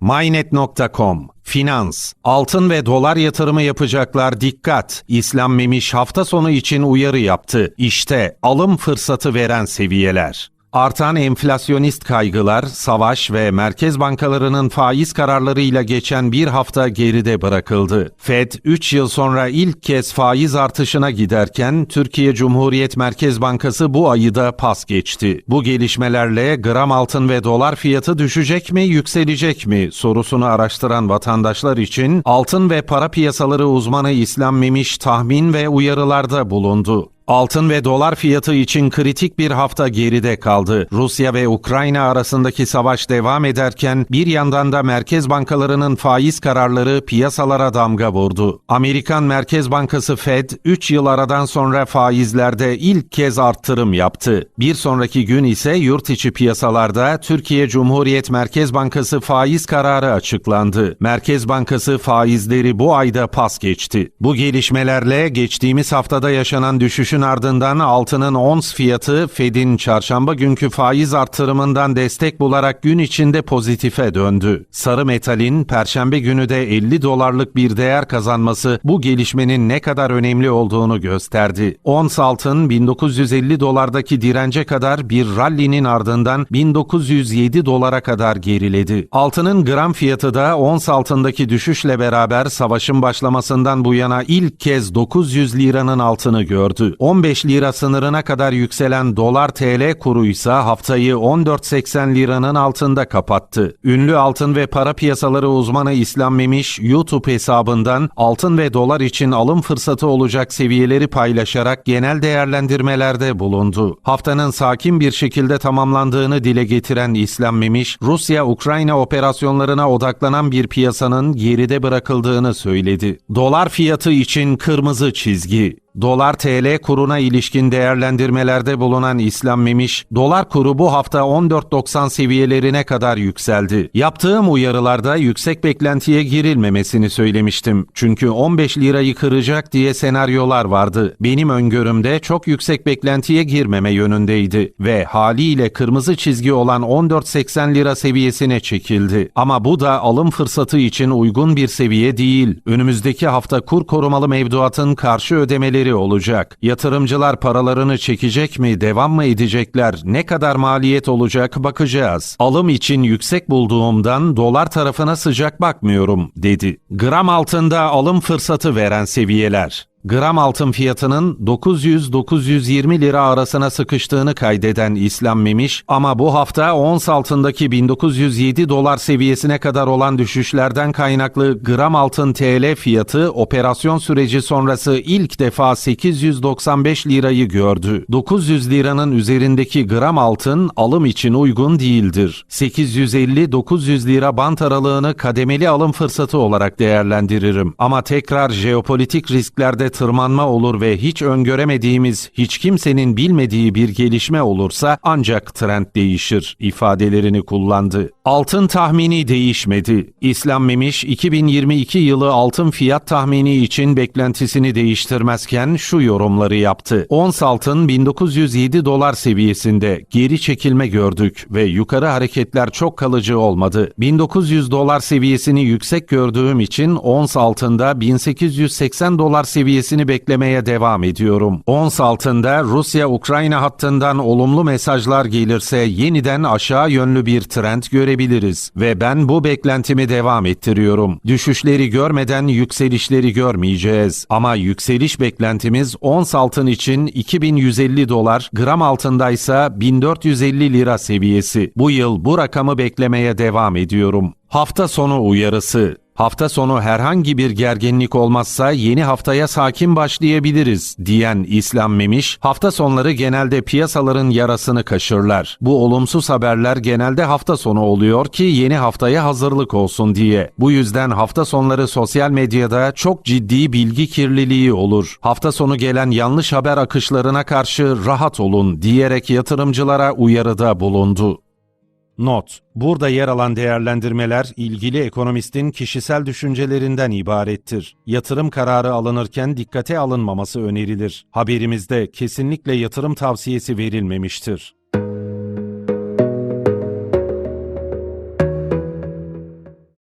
MyNet.com Finans, altın ve dolar yatırımı yapacaklar dikkat. İslam Memiş hafta sonu için uyarı yaptı. İşte alım fırsatı veren seviyeler. Artan enflasyonist kaygılar, savaş ve merkez bankalarının faiz kararlarıyla geçen bir hafta geride bırakıldı. Fed 3 yıl sonra ilk kez faiz artışına giderken Türkiye Cumhuriyet Merkez Bankası bu ayı da pas geçti. Bu gelişmelerle gram altın ve dolar fiyatı düşecek mi, yükselecek mi sorusunu araştıran vatandaşlar için altın ve para piyasaları uzmanı İslam Memiş tahmin ve uyarılarda bulundu. Altın ve dolar fiyatı için kritik bir hafta geride kaldı. Rusya ve Ukrayna arasındaki savaş devam ederken bir yandan da merkez bankalarının faiz kararları piyasalara damga vurdu. Amerikan Merkez Bankası Fed 3 yıl aradan sonra faizlerde ilk kez arttırım yaptı. Bir sonraki gün ise yurt içi piyasalarda Türkiye Cumhuriyet Merkez Bankası faiz kararı açıklandı. Merkez Bankası faizleri bu ayda pas geçti. Bu gelişmelerle geçtiğimiz haftada yaşanan düşüşün ardından altının ons fiyatı Fed'in çarşamba günkü faiz artırımından destek bularak gün içinde pozitife döndü. Sarı metalin perşembe günü de 50 dolarlık bir değer kazanması bu gelişmenin ne kadar önemli olduğunu gösterdi. Ons altın 1950 dolardaki dirence kadar bir rallinin ardından 1907 dolara kadar geriledi. Altının gram fiyatı da ons altındaki düşüşle beraber savaşın başlamasından bu yana ilk kez 900 liranın altını gördü. 15 lira sınırına kadar yükselen dolar TL kuru ise haftayı 14.80 liranın altında kapattı. Ünlü altın ve para piyasaları uzmanı İslam Memiş YouTube hesabından altın ve dolar için alım fırsatı olacak seviyeleri paylaşarak genel değerlendirmelerde bulundu. Haftanın sakin bir şekilde tamamlandığını dile getiren İslam Memiş, Rusya-Ukrayna operasyonlarına odaklanan bir piyasanın geride bırakıldığını söyledi. Dolar fiyatı için kırmızı çizgi. Dolar TL kuruna ilişkin değerlendirmelerde bulunan İslam Memiş, dolar kuru bu hafta 14.90 seviyelerine kadar yükseldi. Yaptığım uyarılarda yüksek beklentiye girilmemesini söylemiştim. Çünkü 15 lirayı kıracak diye senaryolar vardı. Benim öngörümde çok yüksek beklentiye girmeme yönündeydi ve haliyle kırmızı çizgi olan 14.80 lira seviyesine çekildi. Ama bu da alım fırsatı için uygun bir seviye değil. Önümüzdeki hafta kur korumalı mevduatın karşı ödemeleri olacak. Yatırımcılar paralarını çekecek mi, devam mı edecekler, ne kadar maliyet olacak bakacağız. Alım için yüksek bulduğumdan dolar tarafına sıcak bakmıyorum, dedi. Gram altında alım fırsatı veren seviyeler. Gram altın fiyatının 900-920 lira arasına sıkıştığını kaydeden İslam Memiş ama bu hafta ons altındaki 1907 dolar seviyesine kadar olan düşüşlerden kaynaklı gram altın TL fiyatı operasyon süreci sonrası ilk defa 895 lirayı gördü. 900 liranın üzerindeki gram altın alım için uygun değildir. 850-900 lira bant aralığını kademeli alım fırsatı olarak değerlendiririm. Ama tekrar jeopolitik risklerde tırmanma olur ve hiç öngöremediğimiz, hiç kimsenin bilmediği bir gelişme olursa ancak trend değişir ifadelerini kullandı. Altın tahmini değişmedi. İslam Memiş 2022 yılı altın fiyat tahmini için beklentisini değiştirmezken şu yorumları yaptı. Ons altın 1907 dolar seviyesinde geri çekilme gördük ve yukarı hareketler çok kalıcı olmadı. 1900 dolar seviyesini yüksek gördüğüm için ons altında 1880 dolar seviyesini beklemeye devam ediyorum. Ons altında Rusya-Ukrayna hattından olumlu mesajlar gelirse yeniden aşağı yönlü bir trend görebiliriz ve ben bu beklentimi devam ettiriyorum. Düşüşleri görmeden yükselişleri görmeyeceğiz ama yükseliş beklentimiz ons altın için 2150 dolar, gram altındaysa 1450 lira seviyesi. Bu yıl bu rakamı beklemeye devam ediyorum. Hafta sonu uyarısı Hafta sonu herhangi bir gerginlik olmazsa yeni haftaya sakin başlayabiliriz diyen İslam Memiş, hafta sonları genelde piyasaların yarasını kaşırlar. Bu olumsuz haberler genelde hafta sonu oluyor ki yeni haftaya hazırlık olsun diye. Bu yüzden hafta sonları sosyal medyada çok ciddi bilgi kirliliği olur. Hafta sonu gelen yanlış haber akışlarına karşı rahat olun diyerek yatırımcılara uyarıda bulundu. Not: Burada yer alan değerlendirmeler ilgili ekonomistin kişisel düşüncelerinden ibarettir. Yatırım kararı alınırken dikkate alınmaması önerilir. Haberimizde kesinlikle yatırım tavsiyesi verilmemiştir.